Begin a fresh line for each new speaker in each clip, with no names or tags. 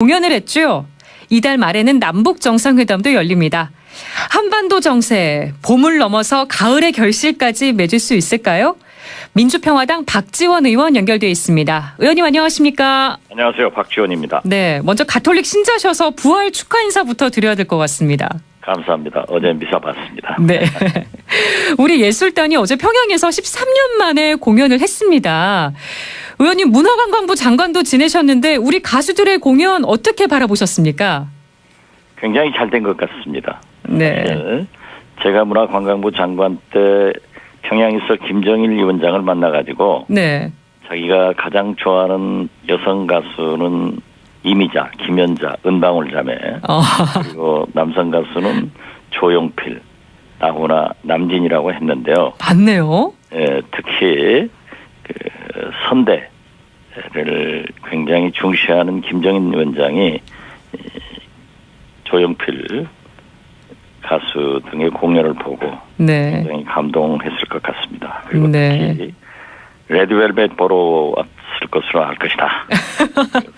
공연을 했죠. 이달 말에는 남북 정상회담도 열립니다. 한반도 정세, 봄을 넘어서 가을의 결실까지 맺을 수 있을까요? 민주평화당 박지원 의원 연결돼 있습니다. 의원님 안녕하십니까?
안녕하세요. 박지원입니다.
네, 먼저 가톨릭 신자셔서 부활 축하 인사부터 드려야 될 것 같습니다.
감사합니다. 어제 미사 봤습니다.
네. 우리 예술단이 어제 평양에서 13년 만에 공연을 했습니다. 의원님 문화관광부 장관도 지내셨는데 우리 가수들의 공연 어떻게 바라보셨습니까?
굉장히 잘 된 것 같습니다.
네.
예. 제가 문화관광부 장관 때 평양에서 김정일 위원장을 만나가지고
네.
자기가 가장 좋아하는 여성 가수는 이미자, 김연자, 은방울 자매
어,
그리고 남성 가수는 조용필, 나훈아, 남진이라고 했는데요.
맞네요.
예, 특히 그 선대를 굉장히 중시하는 김정인 위원장이 이 조영필 가수 등의 공연을 보고
네.
굉장히 감동했을 것 같습니다. 그리고
네.
특히 레드벨벳 보러 왔을 것으로 알 것이다.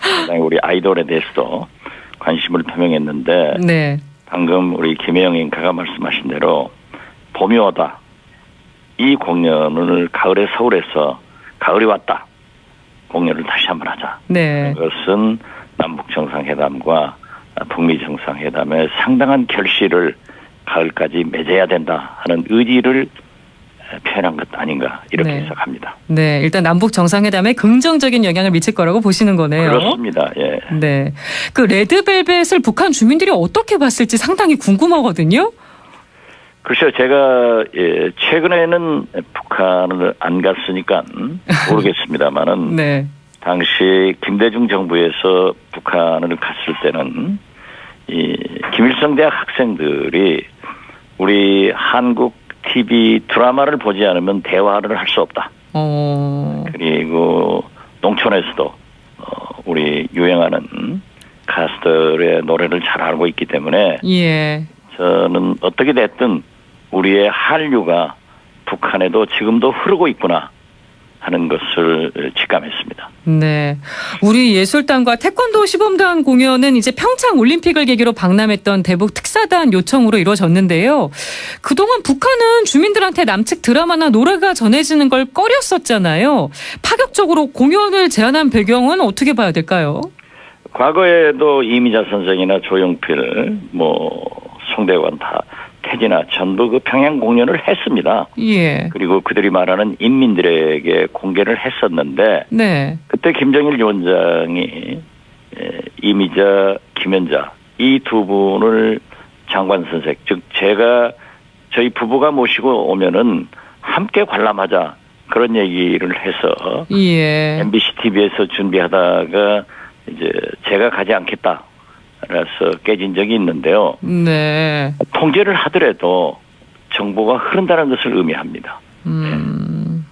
굉장히 우리 아이돌에 대해서도 관심을 표명했는데
네.
방금 우리 김혜영 인카가 말씀하신 대로 봄이 오다. 이 공연을 가을에 서울에서 가을이 왔다. 공연을 다시 한번 하자.
네.
그것은 남북 정상회담과 북미 정상회담의 상당한 결실을 가을까지 맺어야 된다 하는 의지를 표현한 것 아닌가 이렇게
네.
해석합니다.
네. 일단 남북 정상회담에 긍정적인 영향을 미칠 거라고 보시는 거네요.
그렇습니다. 예.
네. 그 레드벨벳을 북한 주민들이 어떻게 봤을지 상당히 궁금하거든요.
글쎄요, 제가 예, 최근에는 북한을 안 갔으니까 모르겠습니다만은
네.
당시 김대중 정부에서 북한을 갔을 때는 이 김일성 대학 학생들이 우리 한국 TV 드라마를 보지 않으면 대화를 할 수 없다.
어.
그리고 농촌에서도 어, 우리 유행하는 가수들의 노래를 잘 알고 있기 때문에
예.
저는 어떻게 됐든 우리의 한류가 북한에도 지금도 흐르고 있구나 하는 것을 직감했습니다.
네. 우리 예술단과 태권도 시범단 공연은 이제 평창 올림픽을 계기로 박람했던 대북 특사단 요청으로 이루어졌는데요. 그동안 북한은 주민들한테 남측 드라마나 노래가 전해지는 걸 꺼렸었잖아요. 파격적으로 공연을 제안한 배경은 어떻게 봐야 될까요?
과거에도 이미자 선생이나 조용필, 뭐 송대관 다 태진아 전부 그 평양 공연을 했습니다.
예.
그리고 그들이 말하는 인민들에게 공개를 했었는데
네.
그때 김정일 위원장이 에, 이미자, 김연자 이 두 분을 장관 선생 즉 제가 저희 부부가 모시고 오면은 함께 관람하자 그런 얘기를 해서
예.
MBC TV에서 준비하다가 이제 제가 가지 않겠다. 그래서 깨진 적이 있는데요.
네.
통제를 하더라도 정보가 흐른다는 것을 의미합니다.
음.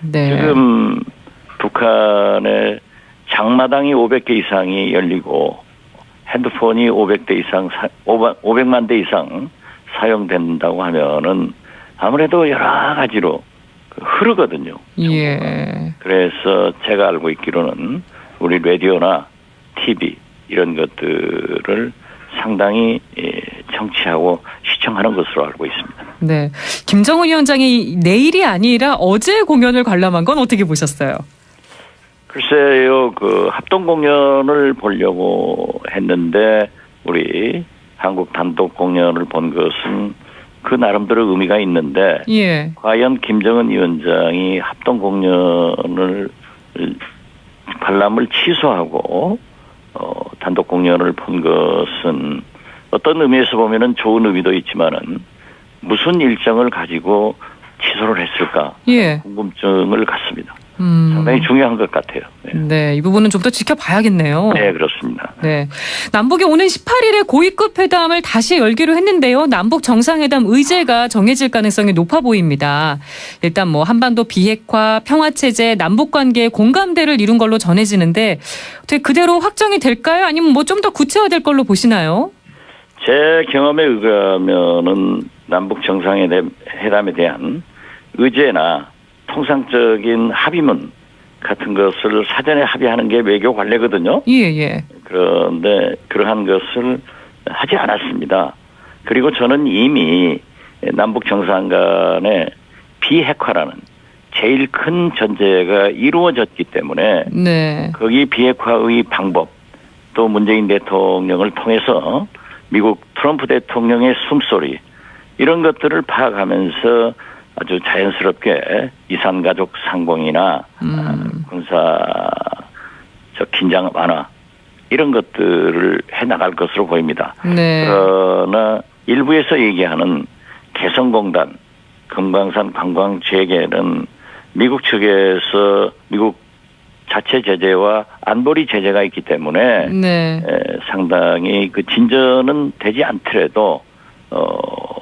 네.
지금 북한의 장마당이 500개 이상이 열리고 핸드폰이 500대 이상, 500만 대 이상 사용된다고 하면은 아무래도 여러 가지로 그 흐르거든요.
예.
그래서 제가 알고 있기로는 우리 라디오나 TV 이런 것들을 상당히 예, 청취하고 시청하는 것으로 알고 있습니다.
네. 김정은 위원장이 내일이 아니라 어제 공연을 관람한 건 어떻게 보셨어요?
글쎄요, 그 합동 공연을 보려고 했는데 우리 한국 단독 공연을 본 것은 그 나름대로 의미가 있는데
예.
과연 김정은 위원장이 합동 공연을 관람을 취소하고 어, 단독 공연을 본 것은 어떤 의미에서 보면은 좋은 의미도 있지만은 무슨 일정을 가지고 취소를 했을까
예.
궁금증을 갖습니다.
음.
상당히 중요한 것 같아요. 네,
네, 이 부분은 좀 더 지켜봐야겠네요.
네, 그렇습니다.
네. 남북이 오는 18일에 고위급 회담을 다시 열기로 했는데요. 남북 정상회담 의제가 정해질 가능성이 높아 보입니다. 일단 뭐 한반도 비핵화, 평화체제, 남북 관계에 공감대를 이룬 걸로 전해지는데 어떻게 그대로 확정이 될까요? 아니면 뭐 좀 더 구체화될 걸로 보시나요?
제 경험에 의하면은 남북 정상회담에 대한 의제나 통상적인 합의문 같은 것을 사전에 합의하는 게 외교 관례거든요.
예, 예.
그런데 그러한 것을 하지 않았습니다. 그리고 저는 이미 남북 정상 간의 비핵화라는 제일 큰 전제가 이루어졌기 때문에
네.
거기 비핵화의 방법 또 문재인 대통령을 통해서 미국 트럼프 대통령의 숨소리 이런 것들을 파악하면서 아주 자연스럽게 이산가족 상봉이나
음.
아, 군사 저 긴장 완화 이런 것들을 해 나갈 것으로 보입니다.
네.
그러나 일부에서 얘기하는 개성공단 금강산 관광 재개는 미국 측에서 미국 자체 제재와 안보리 제재가 있기 때문에
네.
에, 상당히 그 진전은 되지 않더라도 어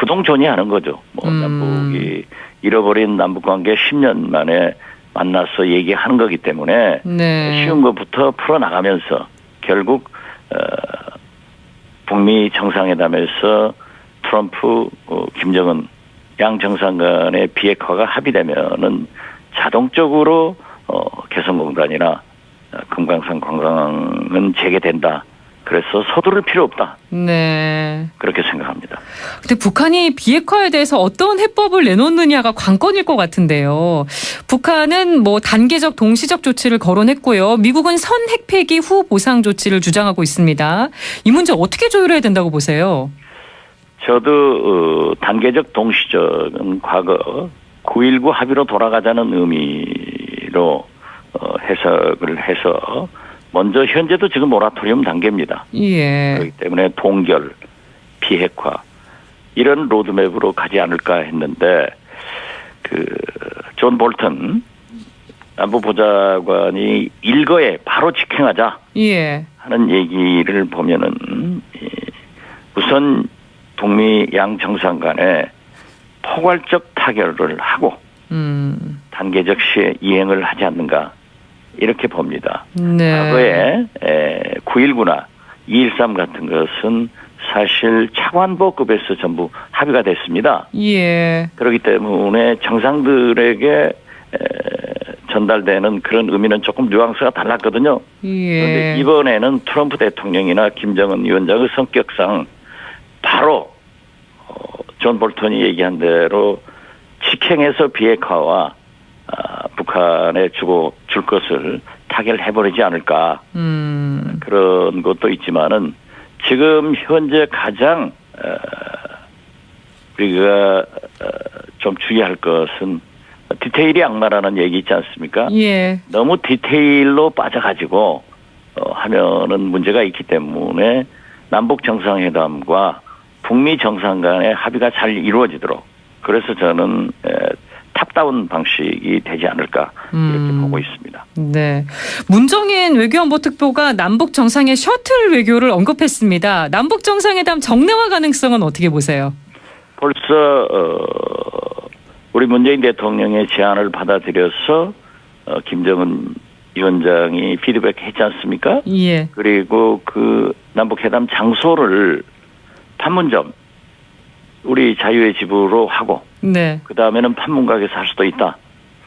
구동존이하는 거죠. 뭐
음.
남북이 잃어버린 남북 관계 10년 만에 만나서 얘기하는 거기 때문에
네.
쉬운 것부터 풀어 나가면서 결국 어, 북미 정상회담에서 트럼프, 어, 김정은 양 정상 간의 비핵화가 합의되면은 자동적으로 어, 개성공단이나 어, 금강산 관광은 재개된다. 그래서 서두를 필요 없다.
네.
그렇게 생각합니다.
근데 북한이 비핵화에 대해서 어떤 해법을 내놓느냐가 관건일 것 같은데요. 북한은 뭐 단계적 동시적 조치를 거론했고요. 미국은 선 핵폐기 후 보상 조치를 주장하고 있습니다. 이 문제 어떻게 조율해야 된다고 보세요?
저도 어, 단계적 동시적은 과거 9.19 합의로 돌아가자는 의미로 어, 해석을 해서 먼저 현재도 지금 모라토리움 단계입니다.
예.
그렇기 때문에 동결, 비핵화 이런 로드맵으로 가지 않을까 했는데 그 존 볼턴 안보 보좌관이 일거에 바로 직행하자
예.
하는 얘기를 보면은 이 우선 북미 양 정상 간에 포괄적 타결을 하고
음.
단계적 시에 이행을 하지 않는가 이렇게 봅니다.
네.
과거에 9.19나 2.13 같은 것은 사실 차관보급에서 전부 합의가 됐습니다.
예.
그렇기 때문에 정상들에게 에, 전달되는 그런 의미는 조금 뉘앙스가 달랐거든요. 그런데
예.
이번에는 트럼프 대통령이나 김정은 위원장의 성격상 바로 어, 존 볼턴이 얘기한 대로 직행해서 비핵화와 아, 북한에 주고 줄 것을 타결해버리지 않을까
음.
그런 것도 있지만은 지금 현재 가장 어, 우리가 어, 좀 주의할 것은 디테일이 악마라는 얘기 있지 않습니까?
예.
너무 디테일로 빠져가지고 어, 하면은 문제가 있기 때문에 남북 정상회담과 북미 정상 간의 합의가 잘 이루어지도록 그래서 저는 에, 탑다운 방식이 되지 않을까 이렇게
음.
보고 있습니다.
네. 문정인 외교안보 특보가 남북 정상의 셔틀 외교를 언급했습니다. 남북 정상회담 정례화 가능성은 어떻게 보세요?
벌써 어, 우리 문재인 대통령의 제안을 받아들여서 어, 김정은 위원장이 피드백했지 않습니까?
예.
그리고 그 남북 회담 장소를 판문점 우리 자유의 집으로 하고
네.
그 다음에는 판문각에서 할 수도 있다.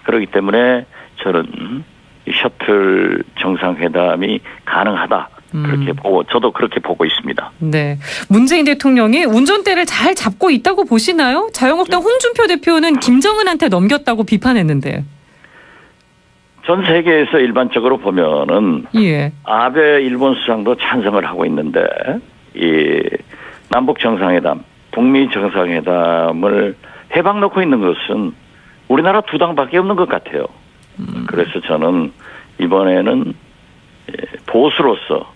그렇기 때문에 저는 이 셔틀 정상회담이 가능하다. 그렇게
음.
보고 저도 그렇게 보고 있습니다.
네. 문재인 대통령이 운전대를 잘 잡고 있다고 보시나요? 자유한국당 홍준표 대표는 김정은한테 넘겼다고 비판했는데.
전 세계에서 일반적으로 보면은
예.
아베 일본 수상도 찬성을 하고 있는데 이 남북 정상회담, 북미 정상회담을 해박 놓고 있는 것은 우리나라 두 당밖에 없는 것 같아요. 그래서 저는 이번에는 예, 보수로서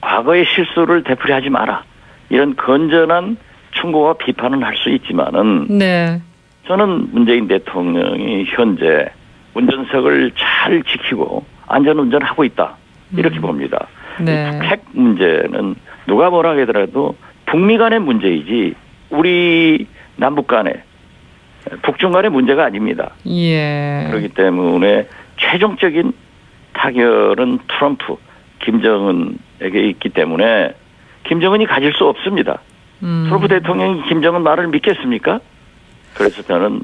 과거의 실수를 되풀이하지 마라 이런 건전한 충고와 비판은 할 수 있지만은
네.
저는 문재인 대통령이 현재 운전석을 잘 지키고 안전운전하고 있다. 이렇게
음.
봅니다.
네.
핵 문제는 누가 뭐라 하더라도 북미 간의 문제이지 우리 남북 간의 북중 간의 문제가 아닙니다.
예.
그렇기 때문에 최종적인 타결은 트럼프, 김정은에게 있기 때문에 김정은이 가질 수 없습니다.
음.
트럼프 대통령이 김정은 말을 믿겠습니까? 그래서 저는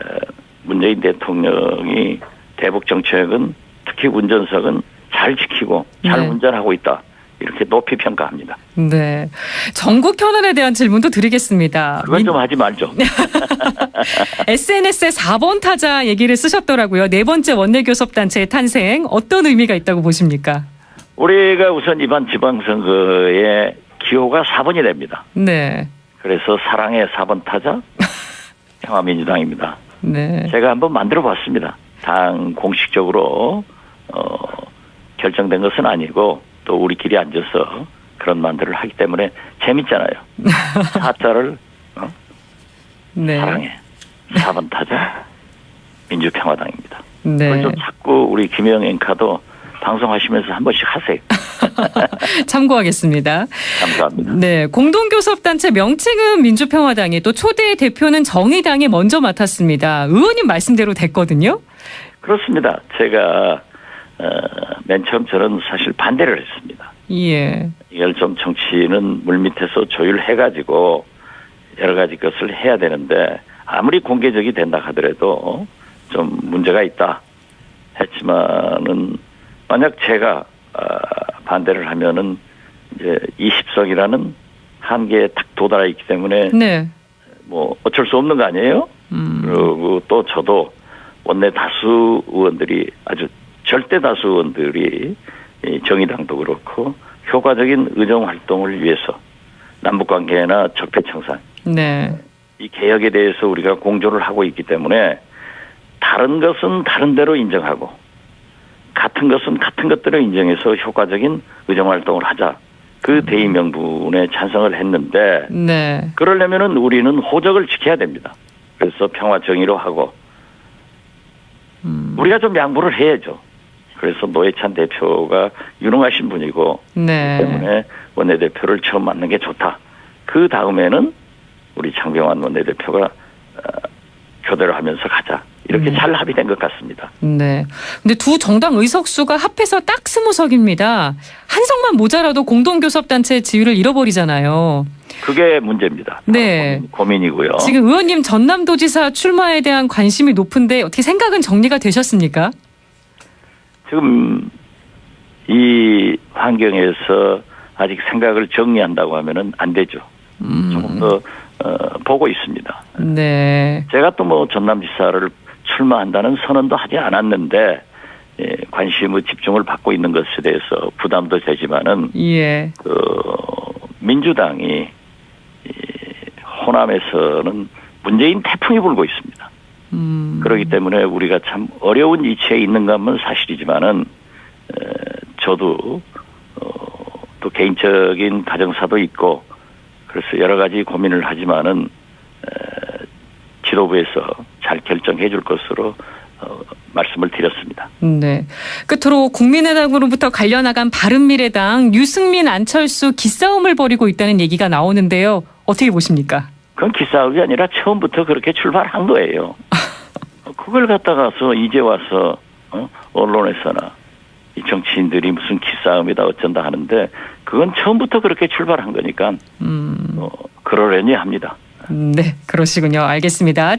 에, 문재인 대통령이 대북 정책은 특히 운전석은 잘 지키고 잘
네.
운전하고 있다. 이렇게 높이 평가합니다.
네. 전국 현안에 대한 질문도 드리겠습니다.
그건 좀 하지 말죠.
SNS에 4번 타자 얘기를 쓰셨더라고요. 네 번째 원내교섭단체의 탄생 어떤 의미가 있다고 보십니까?
우리가 우선 이번 지방선거에 기호가 4번이 됩니다.
네.
그래서 사랑의 4번 타자 평화민주당입니다.
네.
제가 한번 만들어 봤습니다. 당 공식적으로 어, 결정된 것은 아니고 또 우리끼리 앉아서 그런 만들을 하기 때문에 재밌잖아요. 사자를 어?
네.
사랑해 4번 타자 민주평화당입니다. 그걸
네.
좀 자꾸 우리 김영 앵카도 방송하시면서 한 번씩 하세요.
참고하겠습니다.
감사합니다.
네. 공동교섭단체 명칭은 민주평화당이 또 초대 대표는 정의당이 먼저 맡았습니다. 의원님 말씀대로 됐거든요.
그렇습니다. 제가 어, 맨 처음 저는 사실 반대를 했습니다.
예.
이걸 좀 정치는 물밑에서 조율해가지고 여러 가지 것을 해야 되는데 아무리 공개적이 된다 하더라도 좀 문제가 있다 했지만은 만약 제가 아, 반대를 하면은 이제 20석이라는 한계에 딱 도달해 있기 때문에
네.
뭐 어쩔 수 없는 거 아니에요?
음.
그리고 또 저도 원내 다수 의원들이 아주 절대 다수 의원들이 이 정의당도 그렇고 효과적인 의정 활동을 위해서 남북 관계나 적폐 청산
네.
이 개혁에 대해서 우리가 공조를 하고 있기 때문에 다른 것은 다른 대로 인정하고 같은 것은 같은 것대로 인정해서 효과적인 의정 활동을 하자. 그 대의 명분에 찬성을 했는데
네.
그러려면은 우리는 호적을 지켜야 됩니다. 그래서 평화 정의로 하고
음.
우리가 좀 양보를 해야죠. 그래서 노회찬 대표가 유능하신 분이고
네.
때문에 원내대표를 처음 맡는 게 좋다. 그 다음에는 우리 장병환 원내대표가 어, 교대를 하면서 가자. 이렇게
네.
잘 합의된 것 같습니다.
네. 근데 두 정당 의석수가 합해서 딱 스무 석입니다. 한 석만 모자라도 공동교섭단체 지위를 잃어버리잖아요.
그게 문제입니다.
네.
고민- 고민이고요.
지금 의원님 전남도지사 출마에 대한 관심이 높은데 어떻게 생각은 정리가 되셨습니까?
지금 이 환경에서 아직 생각을 정리한다고 하면은 안 되죠. 조금 더 어, 보고 있습니다.
네.
제가 또 뭐 전남지사를 출마한다는 선언도 하지 않았는데 예, 관심의 집중을 받고 있는 것에 대해서 부담도 되지만은
예.
그 민주당이 이 호남에서는 문재인 태풍이 불고 있습니다.
음.
그렇기 때문에 우리가 참 어려운 위치에 있는 것은 사실이지만은 에, 저도 어, 또 개인적인 가정사도 있고 그래서 여러 가지 고민을 하지만은 에, 지도부에서 잘 결정해 줄 것으로 어, 말씀을 드렸습니다.
네. 끝으로 국민의당으로부터 갈려나간 바른미래당 유승민 안철수 기싸움을 벌이고 있다는 얘기가 나오는데요. 어떻게 보십니까?
그건 기싸움이 아니라 처음부터 그렇게 출발한 거예요. 그걸 갖다가서 이제 와서 어? 언론에서나 이 정치인들이 무슨 기싸움이다 어쩐다 하는데 그건 처음부터 그렇게 출발한 거니까
음.
어, 그러려니 합니다.
네. 그러시군요. 알겠습니다.